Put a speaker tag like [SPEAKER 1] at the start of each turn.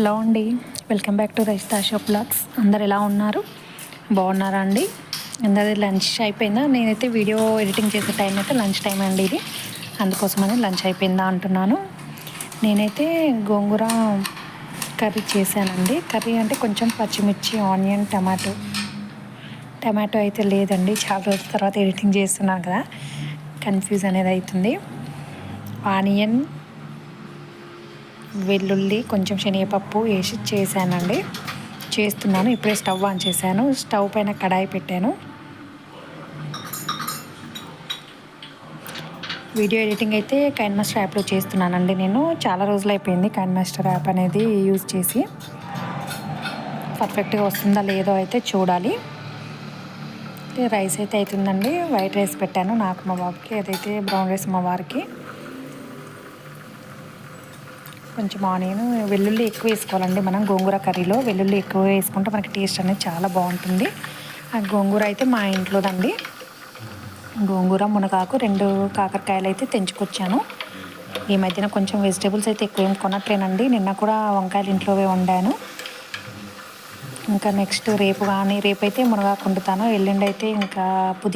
[SPEAKER 1] Hello అండి. Welcome back to రైస్తా shop blogs అందరు ఎలా ఉన్నారు? బాగున్నారా అండి? అందరి లంచ్ అయిపోయిందా? నేనైతే వీడియో ఎడిటింగ్ చేసే టైం అయితే లంచ్ టైం అండి ఇది. అందుకోసమని లంచ్ అయిపోయిందా అంటున్నాను. నేనైతే గోంగూర కర్రీ చేశానండి. కర్రీ అంటే కొంచెం పచ్చిమిర్చి ఆనియన్ టమాటో. టమాటో అయితే లేదండి. చాలా రోజుల తర్వాత ఎడిటింగ్ చేస్తున్నాను కదా. కన్ఫ్యూజ్ అనేది అవుతుంది. ఆనియన్ వెల్లుల్లి కొంచెం శనగపప్పు వేసి చేశానండి. చేస్తున్నాను ఇప్పుడే స్టవ్ ఆన్ చేశాను. స్టవ్ పైన కడాయి పెట్టాను. వీడియో ఎడిటింగ్ అయితే కైన్ మాస్టర్ యాప్లో చేస్తున్నానండి నేను. చాలా రోజులు అయిపోయింది కైన్ మాస్టర్ యాప్ అనేది యూజ్ చేసి. పర్ఫెక్ట్గా వస్తుందా లేదో అయితే చూడాలి. రైస్ అయితే అవుతుందండి వైట్ రైస్ పెట్టాను నాకు మా బాబుకి అదైతే బ్రౌన్ రైస్ మా వారికి. కొంచెం ఆనియన్ వెల్లుల్లి ఎక్కువ వేసుకోవాలండి మనం గోంగూర కర్రీలో. వెల్లుల్లి ఎక్కువ వేసుకుంటే మనకి టేస్ట్ అనేది చాలా బాగుంటుంది. ఆ గోంగూర అయితే మా ఇంట్లోదండి. గోంగూర మునగాకు రెండు కాకరకాయలు అయితే తెంచుకొచ్చాను. ఈ మధ్యన కొంచెం వెజిటేబుల్స్ అయితే ఎక్కువ ఏం కొనట్లేనండి. నిన్న కూడా వంకాయలు ఇంట్లోవే వండాను. ఇంకా నెక్స్ట్ రేపు కానీ రేపు అయితే మునగాకు వండుతాను. ఎల్లుండి అయితే ఇంకా పుదీ